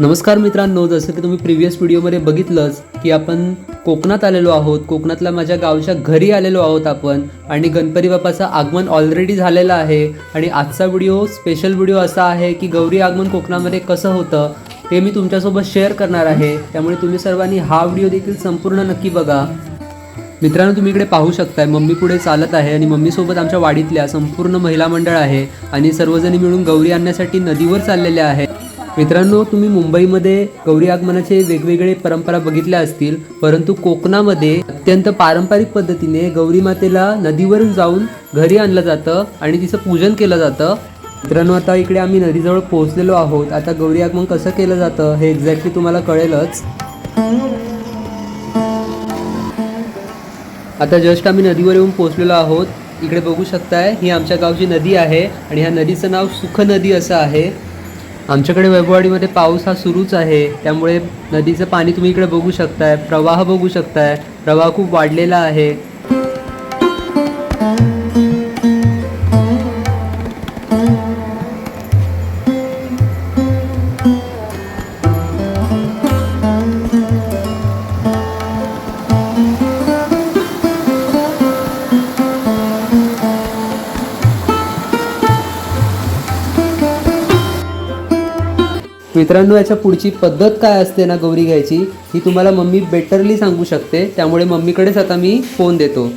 नमस्कार मित्रांनो जसं की तुम्ही प्रिव्हियस व्हिडिओमध्ये बघितलंच की आपण कोकणात आलेलो आहोत. कोकणातल्या माझ्या गावच्या घरी आलेलो आहोत आपण आणि गणपती बाप्पाचं आगमन ऑलरेडी झालेलं आहे आणि आजचा व्हिडिओ स्पेशल व्हिडिओ असा आहे की गौरी आगमन कोकणामध्ये कसं होतं ते मी तुमच्यासोबत शेअर करणार आहे. त्यामुळे तुम्ही सर्वांनी हा व्हिडिओ देखील संपूर्ण नक्की बघा. मित्रांनो तुम्ही इकडे पाहू शकताय मम्मी पुढे चालत आहे आणि मम्मीसोबत आमच्या वाडीतल्या संपूर्ण महिला मंडळ आहे आणि सर्वजणी मिळून गौरी आणण्यासाठी नदीवर चाललेल्या आहे मित्रांनो तुम्ही मुंबईमध्ये गौरी आगमनाचे वेगवेगळे परंपरा बघितल्या असतील परंतु कोकणामध्ये अत्यंत पारंपरिक पद्धतीने गौरी मातेला नदीवरून जाऊन घरी आणलं जातं आणि तिचं पूजन केलं जातं. मित्रांनो आता इकडे आम्ही नदीजवळ पोहोचलेलो आहोत. आता गौरी आगमन कसं केलं जातं हे एक्झॅक्टली तुम्हाला कळेलच. आता जस्ट आम्ही नदीवर येऊन पोहोचलेलो आहोत. इकडे बघू शकताय ही आमच्या गावची नदी आहे आणि ह्या नदीचं नाव सुख नदी असं आहे. आमच्याकडे वैभववाडीमध्ये पाऊस हा सुरूच आहे. त्यामुळे नदीचं पाणी तुम्ही इकडे बघू शकताय प्रवाह बघू शकताय. प्रवाह खूप वाढलेला आहे. मित्रांनो याच्या पुढची पद्धत काय असते ना गौरी घ्यायची ही तुम्हाला मम्मी बेटरली सांगू शकते. त्यामुळे मम्मीकडेच आता मी फोन देतो.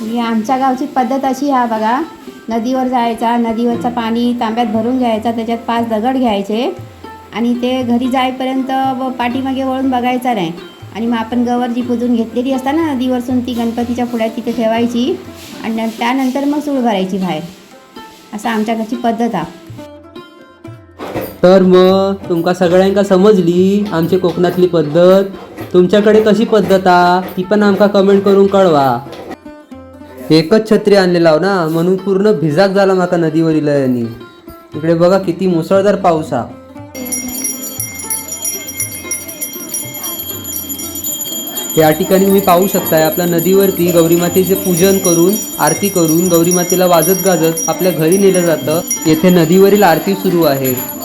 ही आमच्या गावची पद्धत अशी आहे बघा. नदीवर जायचा नदीवरचं पाणी तांब्यात भरून घ्यायचा त्याच्यात पाच दगड घ्यायचे. आणि ते घरी जाईपर्यंत व पाठीमागे वळून बघायचा नाही. आणि मग आपण गवर जी पुजून घेतलेली असता ना नदीवरसून ती गणपतीच्या पुढ्यात तिथे ठेवायची. आणि न- त्यानंतर मग सूळ भरायची बाहेर. असं आमच्या घरची पद्धत आहे तर मग तुमका सगळ्यांका समजली आमची कोकणातली पद्धत. तुमच्याकडे कशी पद्धत आ? ती पण आमका कमेंट करून कळवा. एकच छत्री आणलेला हो ना? म्हणून पूर्ण भिजाक झाला माका नदीवरील यांनी इकडे बघा किती मुसळधार पाऊस हा. या ठिकाणी तुम्ही पाहू शकताय आपल्या नदीवरती गौरी मातेचे पूजन करून आरती करून गौरी मातेला वाजत गाजत आपल्या घरी नेलं जातं. येथे नदीवरील आरती सुरू आहे.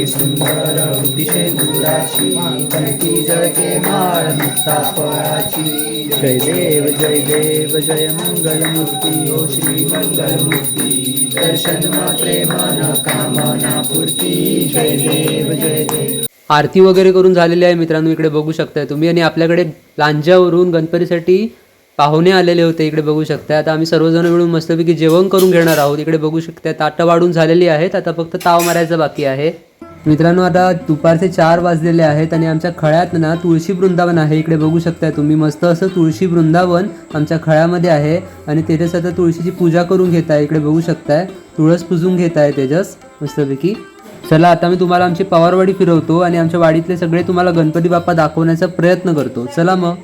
सर्वांगी सुंदर दिशे दुराची कणकी जळके माळ मुक्ता फळाची जय देव जय देव जय मंगल मूर्ती ओ श्री मंगल मूर्ती दर्शन मात्रे न कामना पूर्ती जय देव जय देव आरती वगैरे करून झालेली आहे मित्रांनो इकडे बघू शकताय तुम्ही. आणि आपल्याकडे लांजावरून गणपतीसाठी पाहुणे आलेले होते इकडे बघू शकताय. आता आम्ही सर्वजण मिळून मस्तपैकी जेवण करून घेणार आहोत. इकडे बघू शकताय ताटं वाढून झालेली आहेत. आता फक्त ताव मारायचा बाकी आहे. मित्रांनो आता दुपारचे चार वाजलेले आहेत आणि आमच्या खळ्यात ना तुळशी वृंदावन आहे. इकडे बघू शकताय तुम्ही मस्त असं तुळशी वृंदावन आमच्या खळ्यामध्ये आहे. आणि तेजस आता तुळशीची पूजा करून घेत आहे इकडे बघू शकताय तुळस पुजून घेत आहे तेजस मस्तपैकी. चला आता मी तुम्हाला आमची पवारवाडी फिरवतो आणि आमच्या वाडीतले सगळे तुम्हाला गणपती बाप्पा दाखवण्याचा प्रयत्न करतो. चला मग.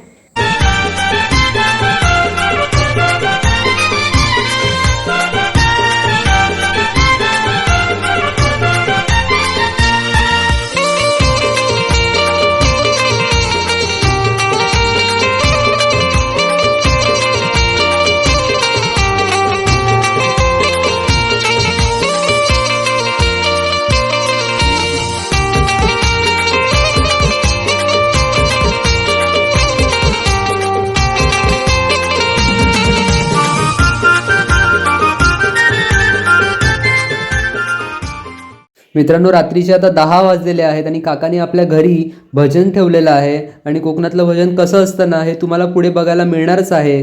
मित्रांनो रात्रीचे आता दहा वाजलेले आहेत आणि काकाने आपल्या घरी भजन ठेवलेलं आहे. आणि कोकणातलं भजन कसं असतं ना हे तुम्हाला पुढे बघायला मिळणारच आहे.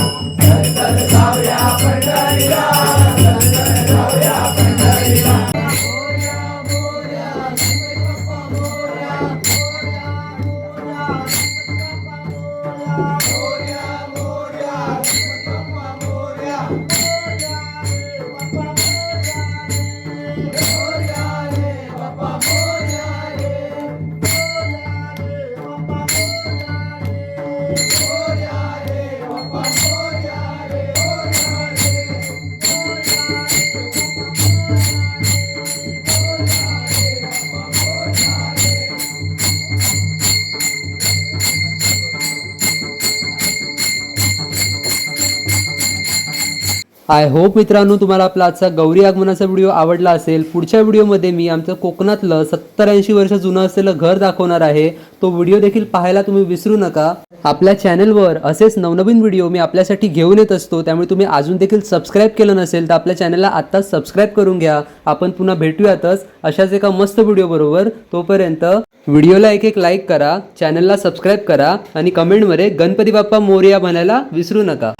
आय होप मित्रांनो तुम्हाला आपला आजचा गौरी आगमनाचा व्हिडिओ आवडला असेल. पुढच्या व्हिडिओमध्ये मी आमचं कोकणातलं सत्तर ऐंशी वर्ष जुनं असलेलं घर दाखवणार आहे. तो व्हिडिओ देखील पाहायला तुम्ही विसरू नका. आपल्या चॅनलवर असेच नवनवीन व्हिडिओ मी आपल्यासाठी घेऊन येत असतो. त्यामुळे तुम्ही अजून देखील सबस्क्राईब केलं नसेल तर आपल्या चॅनलला आत्ताच सबस्क्राईब करून घ्या. आपण पुन्हा भेटूयातच अशाच एका मस्त व्हिडिओ बरोबर तोपर्यंत व्हिडिओला एक एक लाईक करा चॅनलला सबस्क्राईब करा आणि कमेंटमध्ये गणपती बाप्पा मोरया म्हणायला विसरू नका.